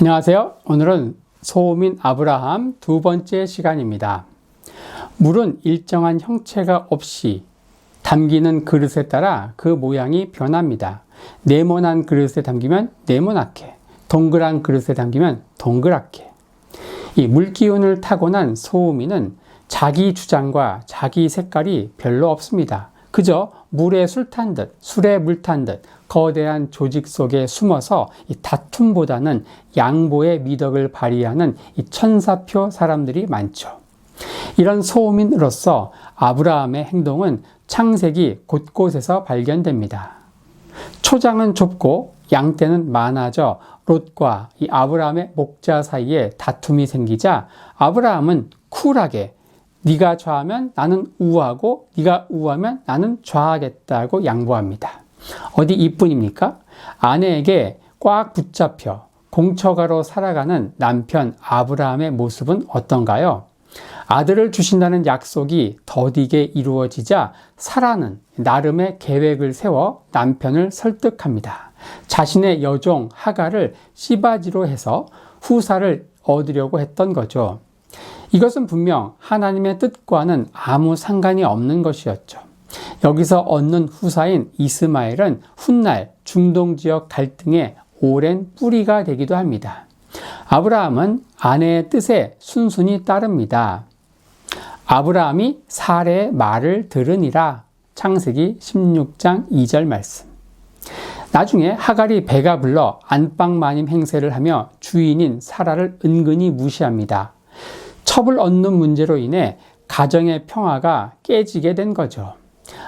안녕하세요. 오늘은 소민 아브라함 두 번째 시간입니다. 물은 일정한 형체가 없이 담기는 그릇에 따라 그 모양이 변합니다. 네모난 그릇에 담기면 네모나게, 동그란 그릇에 담기면 동그랗게. 이 물기운을 타고난 소음이는 자기 주장과 자기 색깔이 별로 없습니다. 그저 물에 술 탄 듯, 술에 물 탄 듯 거대한 조직 속에 숨어서 이 다툼보다는 양보의 미덕을 발휘하는 이 천사표 사람들이 많죠. 이런 소음인으로서 아브라함의 행동은 창세기 곳곳에서 발견됩니다. 초장은 좁고 양떼는 많아져 롯과 이 아브라함의 목자 사이에 다툼이 생기자 아브라함은 쿨하게 네가 좌하면 나는 우하고 네가 우하면 나는 좌하겠다고 양보합니다. 어디 이뿐입니까? 아내에게 꽉 붙잡혀 공처가로 살아가는 남편 아브라함의 모습은 어떤가요? 아들을 주신다는 약속이 더디게 이루어지자 사라는 나름의 계획을 세워 남편을 설득합니다. 자신의 여종 하가를 씨바지로 해서 후사를 얻으려고 했던 거죠. 이것은 분명 하나님의 뜻과는 아무 상관이 없는 것이었죠. 여기서 얻는 후사인 이스마엘은 훗날 중동 지역 갈등의 오랜 뿌리가 되기도 합니다. 아브라함은 아내의 뜻에 순순히 따릅니다. 아브라함이 사례의 말을 들으니라. 창세기 16장 2절 말씀. 나중에 하갈이 배가 불러 안방 마님 행세를 하며 주인인 사라를 은근히 무시합니다. 첩을 얻는 문제로 인해 가정의 평화가 깨지게 된 거죠.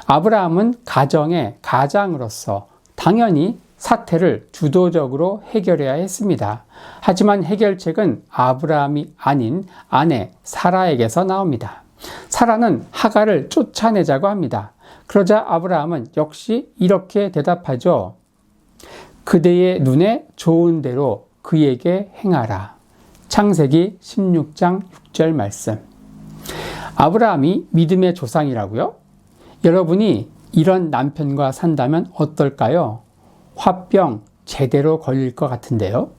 아브라함은 가정의 가장으로서 당연히 사태를 주도적으로 해결해야 했습니다. 하지만 해결책은 아브라함이 아닌 아내 사라에게서 나옵니다. 사라는 하가를 쫓아내자고 합니다. 그러자 아브라함은 역시 이렇게 대답하죠. 그대의 눈에 좋은 대로 그에게 행하라. 창세기 16장 6절 말씀. 아브라함이 믿음의 조상이라고요? 여러분이 이런 남편과 산다면 어떨까요? 화병 제대로 걸릴 것 같은데요.